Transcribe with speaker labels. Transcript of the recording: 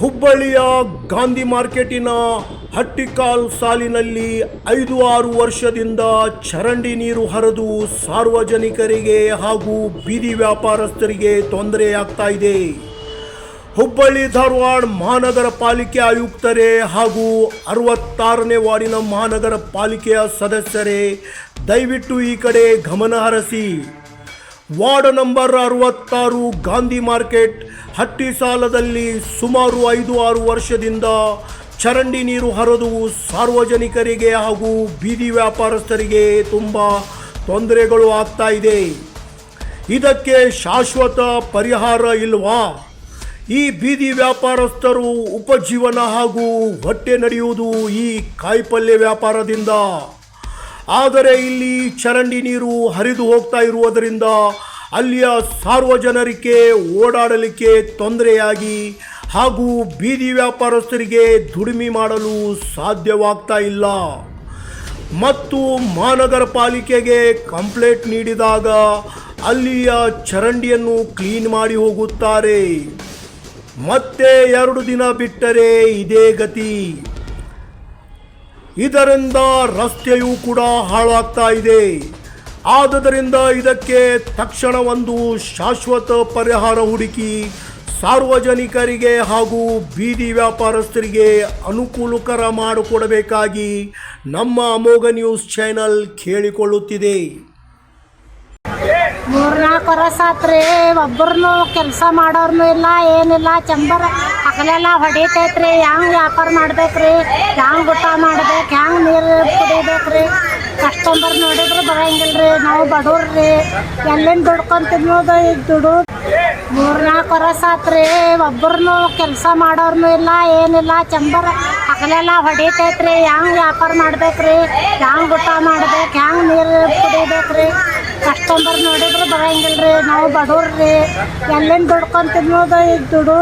Speaker 1: ಹುಬ್ಬಳ್ಳಿಯ ಗಾಂಧಿ ಮಾರ್ಕೆಟಿನ ಹಟ್ಟಿಕಾಲ್ ಸಾಲಿನಲ್ಲಿ ಐದು ಆರು ವರ್ಷದಿಂದ ಚರಂಡಿ ನೀರು ಹರಿದು ಸಾರ್ವಜನಿಕರಿಗೆ ಹಾಗೂ ಬೀದಿ ವ್ಯಾಪಾರಸ್ಥರಿಗೆ ತೊಂದರೆಯಾಗ್ತಾ ಇದೆ. ಹುಬ್ಬಳ್ಳಿ ಧಾರವಾಡ ಮಹಾನಗರ ಪಾಲಿಕೆ ಆಯುಕ್ತರೇ ಹಾಗೂ ಅರವತ್ತಾರನೇ ವಾರ್ಡಿನ ಮಹಾನಗರ ಪಾಲಿಕೆಯ ಸದಸ್ಯರೇ, ದಯವಿಟ್ಟು ಈ ಕಡೆ ಗಮನ ಹರಿಸಿ. ವಾರ್ಡ್ ನಂಬರ್ ಅರವತ್ತಾರು, ಗಾಂಧಿ ಮಾರ್ಕೆಟ್ ಹಟ್ಟಿ ಸಾಲದಲ್ಲಿ ಸುಮಾರು ಐದು ಆರು ವರ್ಷದಿಂದ ಚರಂಡಿ ನೀರು ಹರಿದು ಸಾರ್ವಜನಿಕರಿಗೆ ಹಾಗೂ ಬೀದಿ ವ್ಯಾಪಾರಸ್ಥರಿಗೆ ತುಂಬ ತೊಂದರೆಗಳು ಆಗ್ತಾ ಇದೆ. ಇದಕ್ಕೆ ಶಾಶ್ವತ ಪರಿಹಾರ ಇಲ್ವಾ? ಈ ಬೀದಿ ವ್ಯಾಪಾರಸ್ಥರು ಉಪಜೀವನ ಹಾಗೂ ಹೊಟ್ಟೆ ನಡೆಯುವುದು ಈ ಕಾಯಿಪಲ್ಯ ವ್ಯಾಪಾರದಿಂದ. ಆದರೆ ಇಲ್ಲಿ ಚರಂಡಿ ನೀರು ಹರಿದು ಹೋಗ್ತಾ ಇರುವುದರಿಂದ ಅಲ್ಲಿಯ ಸಾರ್ವಜನರಿಗೆ ಓಡಾಡಲಿಕ್ಕೆ ತೊಂದರೆಯಾಗಿ ಹಾಗೂ ಬೀದಿ ವ್ಯಾಪಾರಸ್ಥರಿಗೆ ದುಡಿಮೆ ಮಾಡಲು ಸಾಧ್ಯವಾಗ್ತಾ ಇಲ್ಲ. ಮತ್ತು ಮಹಾನಗರ ಪಾಲಿಕೆಗೆ ಕಂಪ್ಲೇಂಟ್ ನೀಡಿದಾಗ ಅಲ್ಲಿಯ ಚರಂಡಿಯನ್ನು ಕ್ಲೀನ್ ಮಾಡಿ ಹೋಗುತ್ತಾರೆ. ಮತ್ತೆ ಎರಡು ದಿನ ಬಿಟ್ಟರೆ ಇದೇ ಗತಿ. ಇದರಿಂದ ರಸ್ತೆಯೂ ಕೂಡ ಹಾಳಾಗ್ತಾ ಇದೆ. ಆದುದರಿಂದ ಇದಕ್ಕೆ ತಕ್ಷಣ ಒಂದು ಶಾಶ್ವತ ಪರಿಹಾರ ಹುಡುಕಿ ಸಾರ್ವಜನಿಕರಿಗೆ ಹಾಗೂ ಬೀದಿ ವ್ಯಾಪಾರಸ್ಥರಿಗೆ ಅನುಕೂಲಕರ ಮಾಡಿಕೊಡಬೇಕಾಗಿ ನಮ್ಮ ಅಮೋಘ ನ್ಯೂಸ್ ಚಾನೆಲ್ ಕೇಳಿಕೊಳ್ಳುತ್ತಿದೆ.
Speaker 2: ಮೂರ್ನಾಲ್ಕು ವರ್ಷ ಆತ್ರಿ ಒಬ್ಬರನು ಕೆಲಸ ಮಾಡೋರ್ನು ಇಲ್ಲ, ಏನಿಲ್ಲ, ಚಂಬರ್ ಹಗಲೆಲ್ಲ ಹೊಡಿತೈತ್ರಿ. ಹ್ಯಾಂಗ ವ್ಯಾಪಾರ ಮಾಡ್ಬೇಕ್ರಿ? ಹ್ಯಾಂಗ ಊಟ ಮಾಡ್ಬೇಕು? ಕಸ್ಟಮರ್ ನೋಡಿದ್ರೆ ಬರಂಗಿಲ್ರಿ, ನಾವು ಬಡವ್ರಿ ಎಲ್ಲೇನು ಈಗ ದುಡು ಮೂರ್ನಾಲ್ಕು ವರ್ಷ ಆತ್ರಿ ಒಬ್ಬರನ್ನು ಕೆಲಸ ಮಾಡೋರ್ನು ಇಲ್ಲ, ಏನಿಲ್ಲ, ಚಂಬರ್ ಹಗಲೆಲ್ಲ ಹೊಡಿತೈತ್ರಿ. ಹ್ಯಾಂಗ ವ್ಯಾಪಾರ ಮಾಡ್ಬೇಕ್ರಿ? ಹ್ಯಾಂಗ ಊಟ ಮಾಡ್ಬೇಕು? ಹ್ಯಾಂಗ ನೀರು ಕುಡಿಬೇಕ್ರಿ? ಕಸ್ಟಮರ್ ನೋಡಿದ್ರೆ ಬರಂಗಿಲ್ರಿ, ನಾವು ಬಡವ್ರಿ ಎಲ್ಲೇನು ಈಗ ದುಡು